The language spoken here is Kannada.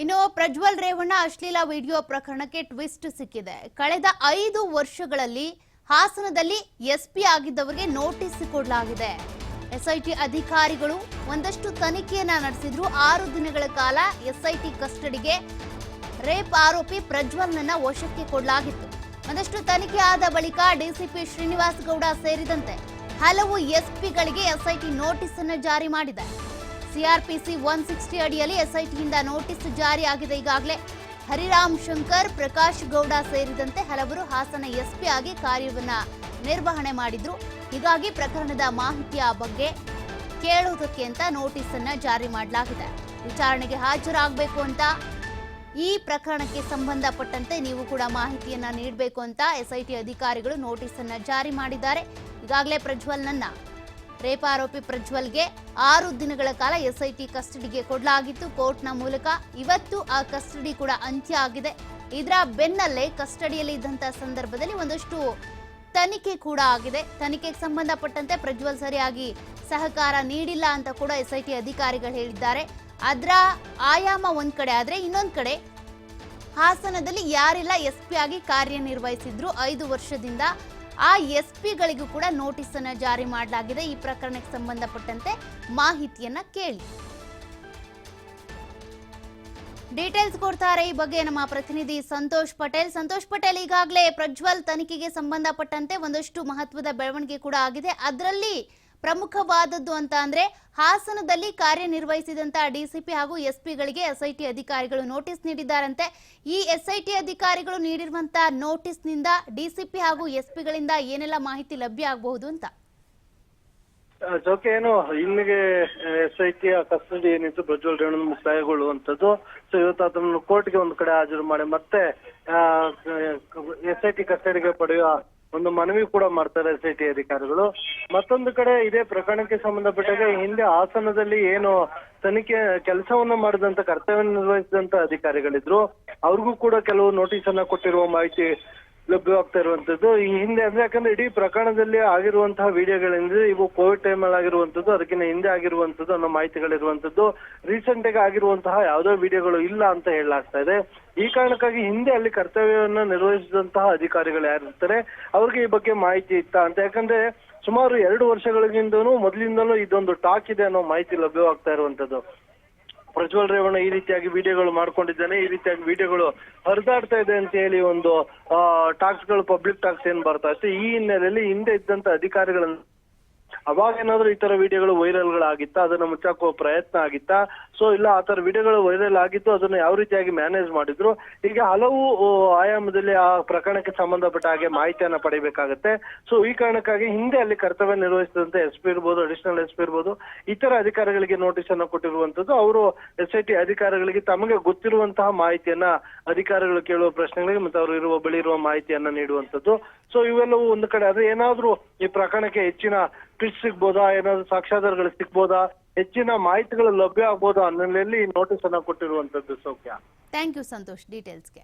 ಇನ್ನು ಪ್ರಜ್ವಲ್ ರೇವಣ್ಣ ಅಶ್ಲೀಲ ವಿಡಿಯೋ ಪ್ರಕರಣಕ್ಕೆ ಟ್ವಿಸ್ಟ್ ಸಿಕ್ಕಿದೆ. ಕಳೆದ ಐದು ವರ್ಷಗಳಲ್ಲಿ ಹಾಸನದಲ್ಲಿ ಎಸ್ಪಿ ಆಗಿದ್ದವರಿಗೆ ನೋಟಿಸ್ ಕೊಡಲಾಗಿದೆ. ಎಸ್ಐಟಿ ಅಧಿಕಾರಿಗಳು ಒಂದಷ್ಟು ತನಿಖೆಯನ್ನ ನಡೆಸಿದ್ರು. ಆರು ದಿನಗಳ ಕಾಲ ಎಸ್ಐಟಿ ಕಸ್ಟಡಿಗೆ ರೇಪ್ ಆರೋಪಿ ಪ್ರಜ್ವಲ್ನನ್ನ ವಶಕ್ಕೆ ಕೊಡಲಾಗಿತ್ತು. ಒಂದಷ್ಟು ತನಿಖೆ ಆದ ಬಳಿಕ ಡಿಸಿಪಿ ಶ್ರೀನಿವಾಸ್ ಗೌಡ ಸೇರಿದಂತೆ ಹಲವು ಎಸ್ಪಿಗಳಿಗೆ ಎಸ್ಐಟಿ ನೋಟಿಸ್ ಅನ್ನು ಜಾರಿ ಮಾಡಿದೆ ಸಿಆರ್ಪಿಸಿ ಒನ್ ಸಿಕ್ಸ್ಟಿ ಅಡಿಯಲ್ಲಿ ಎಸ್ಐಟಿಯಿಂದ ನೋಟಿಸ್ ಆಗಿದೆ ಈಗಾಗಲೇ. ಹರಿರಾಮ್ ಶಂಕರ್, ಪ್ರಕಾಶ್ ಗೌಡ ಸೇರಿದಂತೆ ಹಲವರು ಹಾಸನ ಎಸ್ಪಿ ಆಗಿ ಕಾರ್ಯವನ್ನ ನಿರ್ವಹಣೆ ಮಾಡಿದ್ರು. ಹೀಗಾಗಿ ಪ್ರಕರಣದ ಮಾಹಿತಿಯ ಬಗ್ಗೆ ಕೇಳುವುದಕ್ಕೆ ಅಂತ ನೋಟಿಸ್ ಅನ್ನ ಜಾರಿ ಮಾಡಲಾಗಿದೆ. ವಿಚಾರಣೆಗೆ ಹಾಜರಾಗಬೇಕು ಅಂತ ಈ ಪ್ರಕರಣಕ್ಕೆ ಸಂಬಂಧಪಟ್ಟಂತೆ ನೀವು ಕೂಡ ಮಾಹಿತಿಯನ್ನ ನೀಡಬೇಕು ಅಂತ ಎಸ್ಐಟಿ ಅಧಿಕಾರಿಗಳು ನೋಟಿಸ್ ಅನ್ನ ಜಾರಿ ಮಾಡಿದ್ದಾರೆ. ಈಗಾಗಲೇ ಪ್ರಜ್ವಲ್ನನ್ನ ರೇಪ್ ಆರೋಪಿ ಪ್ರಜ್ವಲ್ಗೆ ಆರು ದಿನಗಳ ಕಾಲ ಎಸ್ಐಟಿ ಕಸ್ಟಡಿಗೆ ಕೊಡಲಾಗಿತ್ತು. ಕೋರ್ಟ್ನ ಮೂಲಕ ಇವತ್ತು ಆ ಕಸ್ಟಡಿ ಕೂಡ ಅಂತ್ಯ ಆಗಿದೆ. ಇದರ ಬೆನ್ನಲ್ಲೇ ಕಸ್ಟಡಿಯಲ್ಲಿ ಇದ್ದಂತಹ ಸಂದರ್ಭದಲ್ಲಿ ಒಂದಷ್ಟು ತನಿಖೆ ಕೂಡ ಆಗಿದೆ. ತನಿಖೆಗೆ ಸಂಬಂಧಪಟ್ಟಂತೆ ಪ್ರಜ್ವಲ್ ಸರಿಯಾಗಿ ಸಹಕಾರ ನೀಡಿಲ್ಲ ಅಂತ ಕೂಡ ಎಸ್ಐಟಿ ಅಧಿಕಾರಿಗಳು ಹೇಳಿದ್ದಾರೆ. ಅದರ ಆಯಾಮ ಒಂದ್ ಕಡೆ ಆದ್ರೆ ಇನ್ನೊಂದ್ ಕಡೆ ಹಾಸನದಲ್ಲಿ ಯಾರೆಲ್ಲ ಎಸ್ ಪಿ ಆಗಿ ಕಾರ್ಯನಿರ್ವಹಿಸಿದ್ರು. ಐದು ವರ್ಷದಿಂದ ಆ ಎಸ್ ಪಿಗಳಿಗೂ ಕೂಡ ನೋಟಿಸ್ ಅನ್ನು ಜಾರಿ ಮಾಡಲಾಗಿದೆ. ಈ ಪ್ರಕರಣಕ್ಕೆ ಸಂಬಂಧಪಟ್ಟಂತೆ ಮಾಹಿತಿಯನ್ನ ಕೇಳಿ. ಡೀಟೇಲ್ಸ್ ಕೊಡ್ತಾರೆ ಈ ಬಗ್ಗೆ ನಮ್ಮ ಪ್ರತಿನಿಧಿ ಸಂತೋಷ್ ಪಟೇಲ್. ಸಂತೋಷ್ ಪಟೇಲ್ ಈಗಾಗಲೇ ಪ್ರಜ್ವಲ್ ತನಿಖೆಗೆ ಸಂಬಂಧಪಟ್ಟಂತೆ ಒಂದಷ್ಟು ಮಹತ್ವದ ಬೆಳವಣಿಗೆ ಕೂಡ ಆಗಿದೆ. ಅದರಲ್ಲಿ ಪ್ರಮುಖವಾದದ್ದು ಅಂತ ಅಂದ್ರೆ ಹಾಸನದಲ್ಲಿ ಕಾರ್ಯನಿರ್ವಹಿಸಿದಂತಹ ಡಿಸಿಪಿ ಹಾಗೂ ಎಸ್ಪಿಗಳಿಗೆ ಎಸ್ಐಟಿ ಅಧಿಕಾರಿಗಳು ನೋಟಿಸ್ ನೀಡಿದ್ದಾರಂತೆ. ಈ ಎಸ್ಐಟಿ ಅಧಿಕಾರಿಗಳು ನೀಡಿರುವಂತಹ ನೋಟಿಸ್ನಿಂದ ಡಿಸಿಪಿ ಹಾಗೂ ಎಸ್ಪಿಗಳಿಂದ ಏನೆಲ್ಲ ಮಾಹಿತಿ ಲಭ್ಯ ಆಗಬಹುದು ಅಂತ? ಜೋಕೆ ಏನು, ಇಲ್ಲಿಗೆ ಎಸ್ ಐ ಟಿ ಕಸ್ಟಡಿ ಏನಿತ್ತು, ಪ್ರಜ್ವಲ್ ರೇಣು ಮುಕ್ತಾಯಗೊಳ್ಳುವಂತದ್ದು ಸೊ ಇವತ್ತು ಅದನ್ನು ಕೋರ್ಟ್ಗೆ ಒಂದು ಕಡೆ ಹಾಜರು ಮಾಡಿ, ಮತ್ತೆ ಎಸ್ ಐ ಟಿ ಕಸ್ಟಡಿಗೆ ಪಡೆಯುವ ಒಂದು ಮನವಿ ಕೂಡ ಮಾಡ್ತಾರೆ ಎಸ್ ಐ ಟಿ ಅಧಿಕಾರಿಗಳು. ಮತ್ತೊಂದು ಕಡೆ ಇದೇ ಪ್ರಕರಣಕ್ಕೆ ಸಂಬಂಧಪಟ್ಟಾಗ ಹಿಂದೆ ಹಾಸನದಲ್ಲಿ ಏನು ತನಿಖೆ, ಕೆಲಸವನ್ನ ಮಾಡಿದಂತ, ಕರ್ತವ್ಯ ನಿರ್ವಹಿಸಿದಂತ ಅಧಿಕಾರಿಗಳಿದ್ರು. ಅವ್ರಿಗೂ ಕೂಡ ಕೆಲವು ನೋಟಿಸ್ ಅನ್ನ ಕೊಟ್ಟಿರುವ ಮಾಹಿತಿ ಲಭ್ಯವಾಗ್ತಾ ಇರುವಂತದ್ದು. ಈ ಹಿಂದೆ ಅಂದ್ರೆ ಯಾಕಂದ್ರೆ ಇಡೀ ಪ್ರಕರಣದಲ್ಲಿ ಆಗಿರುವಂತಹ ವಿಡಿಯೋಗಳಿಂದ ಇವು ಕೋವಿಡ್ ಟೈಮ್ ಅಲ್ಲಿ ಆಗಿರುವಂತದ್ದು, ಅದಕ್ಕಿಂತ ಹಿಂದೆ ಆಗಿರುವಂತದ್ದು ಅನ್ನೋ ಮಾಹಿತಿಗಳಿರುವಂತದ್ದು ರೀಸೆಂಟ್ ಆಗಿ ಆಗಿರುವಂತಹ ಯಾವುದೇ ವಿಡಿಯೋಗಳು ಇಲ್ಲ ಅಂತ ಹೇಳಲಾಗ್ತಾ ಇದೆ. ಈ ಕಾರಣಕ್ಕಾಗಿ ಹಿಂದೆ ಅಲ್ಲಿ ಕರ್ತವ್ಯವನ್ನ ನಿರ್ವಹಿಸಿದಂತಹ ಅಧಿಕಾರಿಗಳು ಯಾರಿರ್ತಾರೆ ಅವ್ರಿಗೆ ಈ ಬಗ್ಗೆ ಮಾಹಿತಿ ಇತ್ತ ಅಂತ. ಯಾಕಂದ್ರೆ ಸುಮಾರು ಎರಡು ವರ್ಷಗಳಿಗಿಂತನೂ ಮೊದಲಿಂದಲೂ ಇದೊಂದು ಟಾಕ್ ಇದೆ ಅನ್ನೋ ಮಾಹಿತಿ ಲಭ್ಯವಾಗ್ತಾ ಇರುವಂತದ್ದು. ಪ್ರಜ್ವಲ್ ರೇವಣ್ಣ ಈ ರೀತಿಯಾಗಿ ವಿಡಿಯೋಗಳು ಮಾಡ್ಕೊಂಡಿದ್ದಾನೆ. ಈ ರೀತಿಯಾಗಿ ವಿಡಿಯೋಗಳು ಹರಿದಾಡ್ತಾ ಇದೆ ಅಂತ ಹೇಳಿ ಒಂದು ಟಾಕ್ಸ್ಗಳು ಪಬ್ಲಿಕ್ ಟಾಕ್ಸ್ ಏನ್ ಬರ್ತಾ ಇತ್ತು ಈ ಹಿನ್ನೆಲೆಯಲ್ಲಿ ಹಿಂದೆ ಇದ್ದಂತ ಅಧಿಕಾರಿಗಳನ್ನ ಅವಾಗ ಏನಾದ್ರೂ ಈ ತರ ವಿಡಿಯೋಗಳು ವೈರಲ್ ಗಳಾಗಿತ್ತಾ ಅದನ್ನ ಮುಚ್ಚಾಕೋ ಪ್ರಯತ್ನ ಆಗಿತ್ತಾ? ಸೊ ಇಲ್ಲ, ಆ ತರ ವಿಡಿಯೋಗಳು ವೈರಲ್ ಆಗಿತ್ತು ಅದನ್ನ ಯಾವ ರೀತಿಯಾಗಿ ಮ್ಯಾನೇಜ್ ಮಾಡಿದ್ರು? ಹೀಗೆ ಹಲವು ಆಯಾಮದಲ್ಲಿ ಆ ಪ್ರಕರಣಕ್ಕೆ ಸಂಬಂಧಪಟ್ಟ ಹಾಗೆ ಮಾಹಿತಿಯನ್ನ ಪಡಿಬೇಕಾಗತ್ತೆ. ಸೊ ಈ ಕಾರಣಕ್ಕಾಗಿ ಹಿಂದೆ ಅಲ್ಲಿ ಕರ್ತವ್ಯ ನಿರ್ವಹಿಸಿದಂತೆ ಎಸ್ ಪಿ ಇರ್ಬೋದು, ಅಡಿಷನಲ್ ಎಸ್ ಪಿ ಇರ್ಬೋದು, ಇತರ ಅಧಿಕಾರಿಗಳಿಗೆ ನೋಟಿಸ್ ಅನ್ನ ಕೊಟ್ಟಿರುವಂತದ್ದು ಅವರು ಎಸ್ ಐ ಟಿ ಅಧಿಕಾರಿಗಳಿಗೆ ತಮಗೆ ಗೊತ್ತಿರುವಂತಹ ಮಾಹಿತಿಯನ್ನ, ಅಧಿಕಾರಿಗಳು ಕೇಳುವ ಪ್ರಶ್ನೆಗಳಿಗೆ ಮತ್ತೆ ಅವರು ಇರುವ ಬಳಿ ಇರುವ ಮಾಹಿತಿಯನ್ನ ನೀಡುವಂತದ್ದು ಸೊ ಇವೆಲ್ಲವೂ ಒಂದು ಕಡೆ. ಆದ್ರೆ ಏನಾದ್ರೂ ಈ ಪ್ರಕರಣಕ್ಕೆ ಹೆಚ್ಚಿನ ಟ್ವಿಸ್ಟ್ ಸಿಗ್ಬೋದಾ? ಏನಾದ್ರು ಸಾಕ್ಷ್ಯಾಧಾರಗಳು ಸಿಗ್ಬೋದಾ? ಹೆಚ್ಚಿನ ಮಾಹಿತಿಗಳು ಲಭ್ಯ ಆಗ್ಬೋದಾ ಅನ್ನೋಲ್ಲಿ ನೋಟಿಸ್ ಅನ್ನ ಕೊಟ್ಟಿರುವಂತದ್ದು ಸೌಖ್ಯ. Thank you Santosh ಡೀಟೇಲ್ಸ್ಗೆ